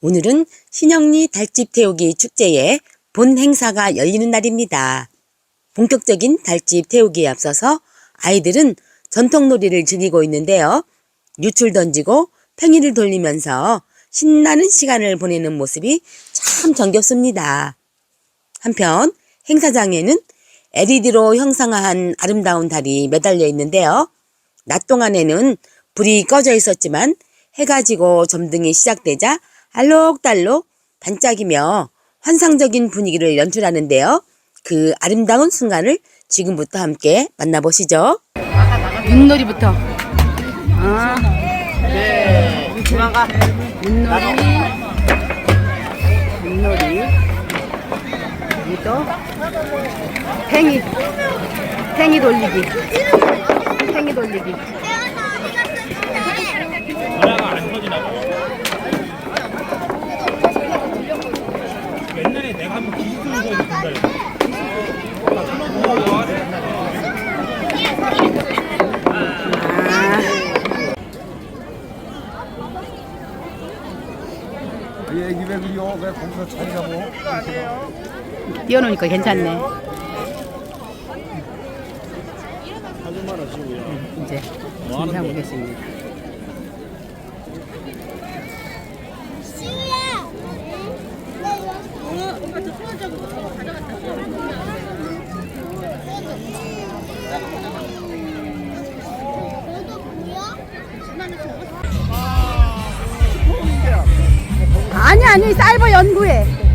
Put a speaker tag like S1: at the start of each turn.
S1: 오늘은 신영리 달집 태우기 축제의 본 행사가 열리는 날입니다. 본격적인 달집 태우기에 앞서서 아이들은 전통놀이를 즐기고 있는데요. 유출 던지고 팽이를 돌리면서 신나는 시간을 보내는 모습이 참 정겹습니다. 한편 행사장에는 LED로 형상화한 아름다운 달이 매달려 있는데요. 낮 동안에는 불이 꺼져 있었지만 해가 지고 점등이 시작되자 알록달록 반짝이며 환상적인 분위기를 연출하는데요. 그 아름다운 순간을 지금부터 함께 만나보시죠.
S2: 윷놀이부터. 아. 네. 윷놀이. 윷놀이. 그리고 팽이. 팽이 돌리기. 팽이 돌리기.
S3: 옛날에 내가 한번 기술을 준다 했어.
S4: 얘기 왜 그려? 왜 거기서 자리 잡어?
S2: 띄워놓으니까 괜찮네. 이제 진상 오겠습니다. 아니 사이버 연구회.